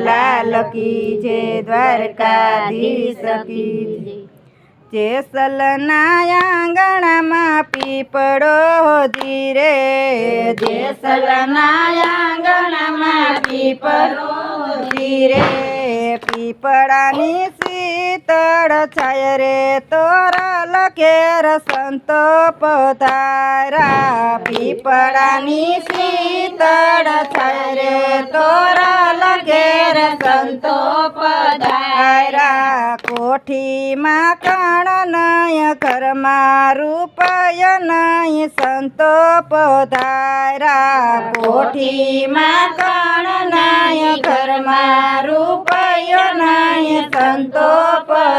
લાલ કી જે દ્વારકાધીશ કી. જેસલના આંગણામાં પીપળો ધીરે જેસલના આંગણામાં પીપળો ધીરે પીપળાની શીતળ છાય રે તોરલ લખેર સંતો પોતારા પીપળાની શીતળ છાય રે તોરલ લખેર સંતો પધારા કોઠીમાં કણ નય, ઘરમાં રૂપય નય, સંતો પધારા કોઠીમાં કણ નય, ઘરમાં રૂપય નય, સંતો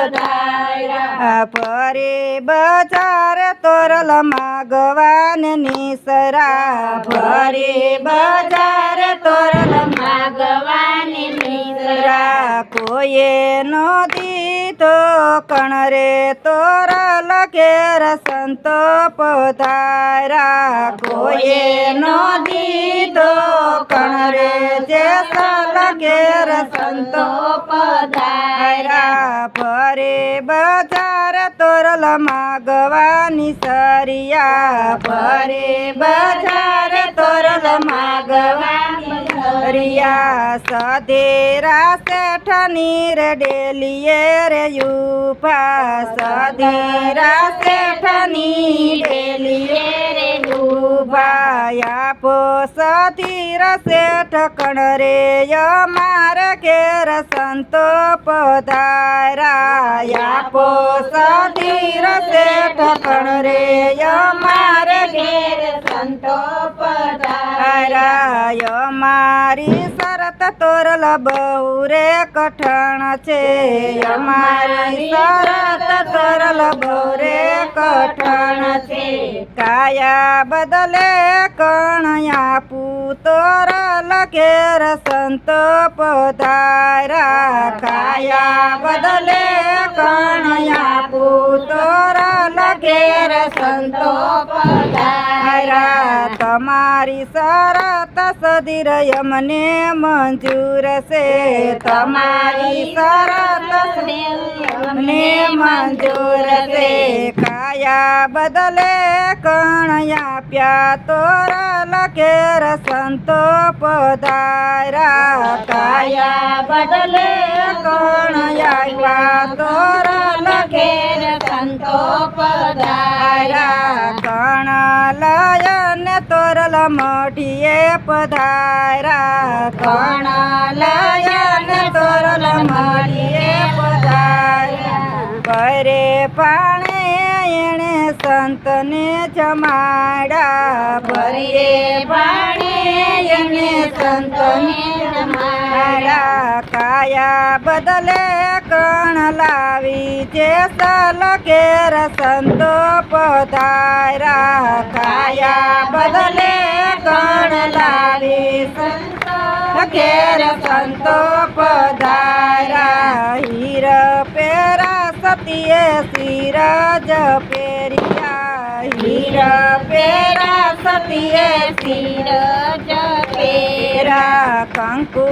પધારા ફરે બજાર તોરલ માગવાન નિસરા ફરે બજાર તોરલ માગવાન નિસરા કોઈએ નો દીધો કણ રે તોરલ કેર સંતો પધારા કોઈએ નો દીધો કણ રે કેર સંતો પધારા ફરે બજાર તોરલ માગવાની સરિયા. ફરે બજાર તોરલ માગવાની સરિયા સધેરા શેઠની રે ડેલીએ રે યુભા સધેરા શેઠની ડેલીએ રે યુભા આપો સધીર શેઠ કણ રે માર કેર સંતો પધારા આપો સધીર શેઠ કણ રે માર કેર સંતો પધારા મારી શરત તોરલ બહુ રે કઠણ છે. અમારી શરત તોરલ બહુ રે કઠણ છે. કાયા બદલે કણ આપું તોરલ ઘેર સંતો પધારા કાયા બદલે તમારી શરત સદીર મને મંજૂર છે. તમારી શરત મને મંજૂર છે. કાયા બદલે કણયા પ્યા તોરા લખેર સંતો પધારા કાયા બદલે કણયા પ્યા તોરા લખેર સંતો પધારા કણ લયન તોરલ મઢીએ પધારા કણ લયન તોરલ મઢીએ પધારા પરે પાણે એણે સંતને જમાડા પરે પાણે એણે સંતને જમાડા કાયા બદલે લાવી જે સલ ઘેર સંતો પધારા કાયા બદલે કણ લાવી સંતો ઘેર સંતો પધારા હીર પેરા સતીએ સિરજ પેરિયા હીર પેરા સતીએ સિરજ પેરા કંકુ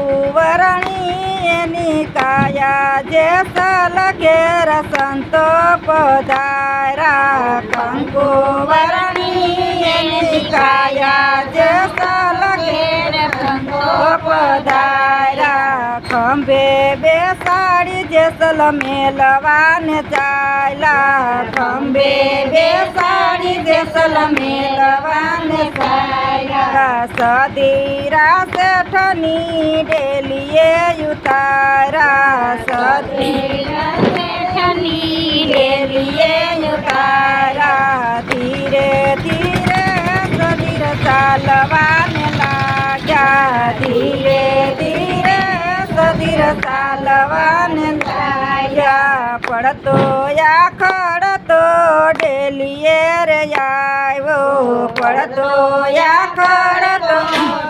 એની કાયા જે સલ ઘેર સંતો પધારા કંકુ વરણી એની કાયા જે સલ ઘેર સંતો પધારા બેસાડી જેસલ મેલવાને ચાલ્યા ખંભે બેસાડી જેસલ મેલવાને ચાલ્યા સદીરા શેઠની ડેલીએ ઉતારા સદીરા શેઠની ડેલીએ ઉતારા ધીરે ધીરે તો ખડતો ડેલીએ રે આવ્યો પડતો યા તો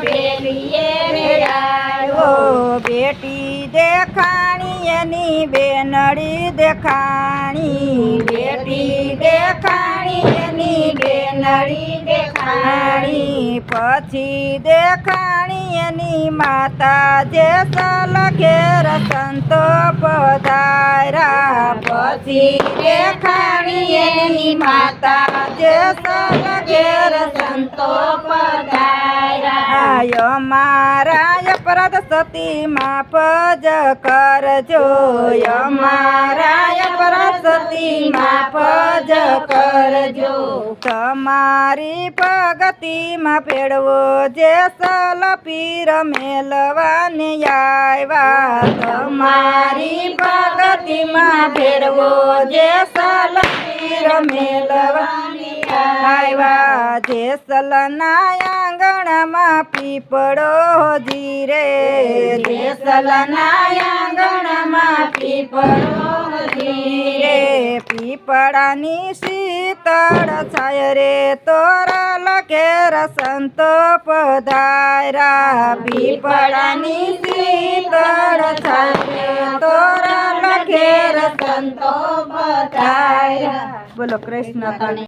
ડેલીએ રે આવ્યો બેટી દેખાણી, એની બેનડી દેખાણી. બેટી દેખાણી, એની બેનડી દેખાણી. પછી દેખાણી એની માતા જે સલખે સંતો પધારા પછી દેખાણી એની માતા જે સલ ઘેર સંતો પધારા મારા અપરાધ સતી માફ જ કરજો. અમારા મારા અપરાધ સતી માફ જ કરજો. તમારી પ્રગતિમાં પેડવો જે સલ પીર મેલવાને આવ્યા. તમારી પ્રગતિમાં પેડવો જે સલ પીર મેલવાને આવ્યા જે સલના આંગણમાં પીપળો ધીરે જે સલના આંગણમાં પીપળો પીપળાની શીતળ છાય રે તોરા લખેર સંતો પધાર્યા. પીપળાની શીતળ છાય તોરા લખેર સંતો પધારા બોલો કૃષ્ણ